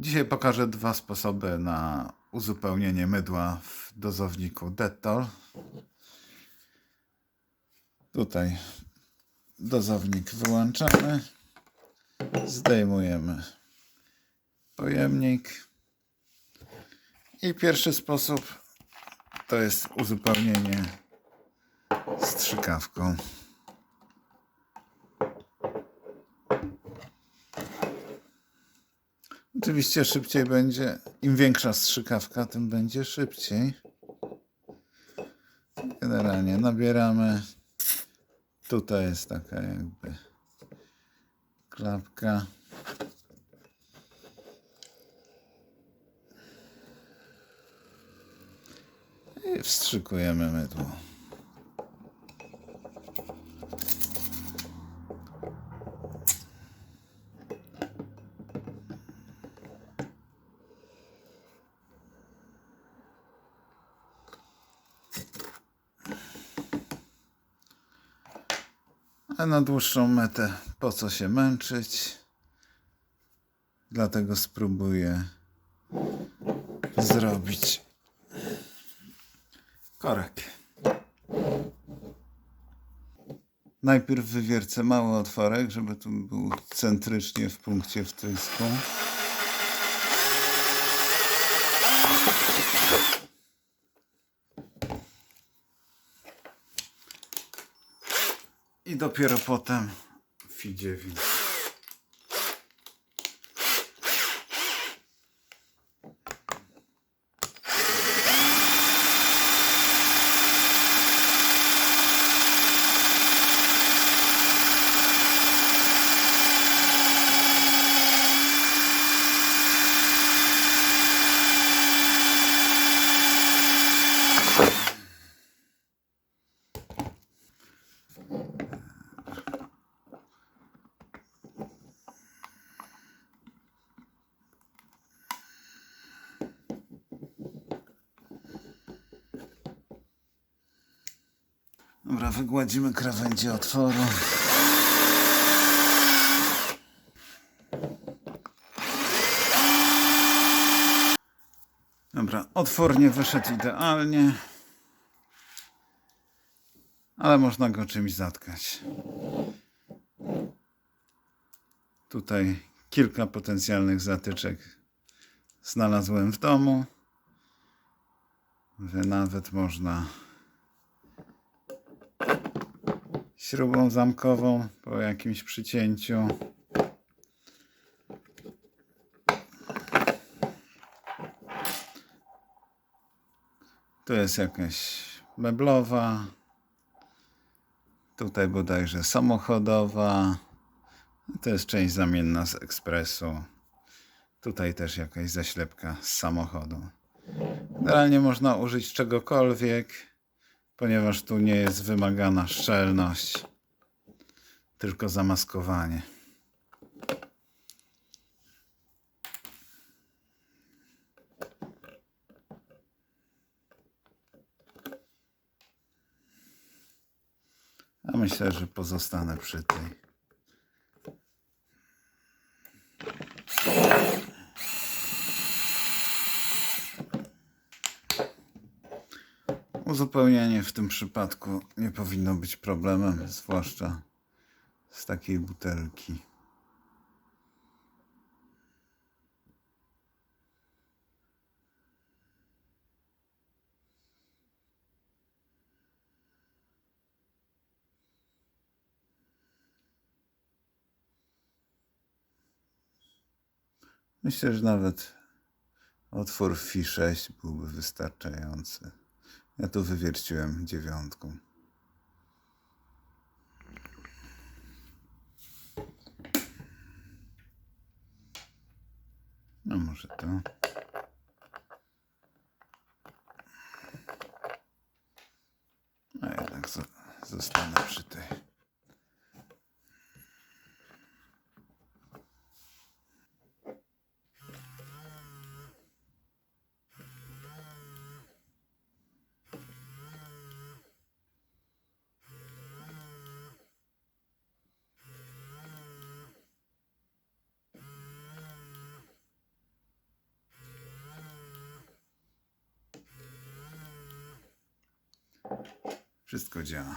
Dzisiaj pokażę dwa sposoby na uzupełnienie mydła w dozowniku Dettol. Tutaj dozownik wyłączamy, zdejmujemy pojemnik i pierwszy sposób to jest uzupełnienie strzykawką. Oczywiście szybciej będzie, im większa strzykawka, tym będzie szybciej. Generalnie nabieramy. Tutaj jest taka jakby klapka. I wstrzykujemy mydło. A na dłuższą metę po co się męczyć? Dlatego spróbuję zrobić korek. Najpierw wywiercę mały otworek, żeby tu był centrycznie w punkcie wtrysku. I dopiero potem fidziewin. Dobra, wygładzimy krawędzie otworu. Dobra, otwór nie wyszedł idealnie, ale można go czymś zatkać. Tutaj kilka potencjalnych zatyczek znalazłem w domu, że nawet można śrubą zamkową po jakimś przycięciu. Tu jest jakaś meblowa. Tutaj bodajże samochodowa. To jest część zamienna z ekspresu. Tutaj też jakaś zaślepka z samochodu. Generalnie można użyć czegokolwiek ponieważ tu nie jest wymagana szczelność, tylko zamaskowanie. A myślę, że pozostanę przy tej. Uzupełnianie w tym przypadku nie powinno być problemem, zwłaszcza z takiej butelki. Myślę, że nawet otwór Fi 6 byłby wystarczający. Ja tu wywierciłem dziewiątką. No może to. A jednak zo- zostanę przy tej. Wszystko działa.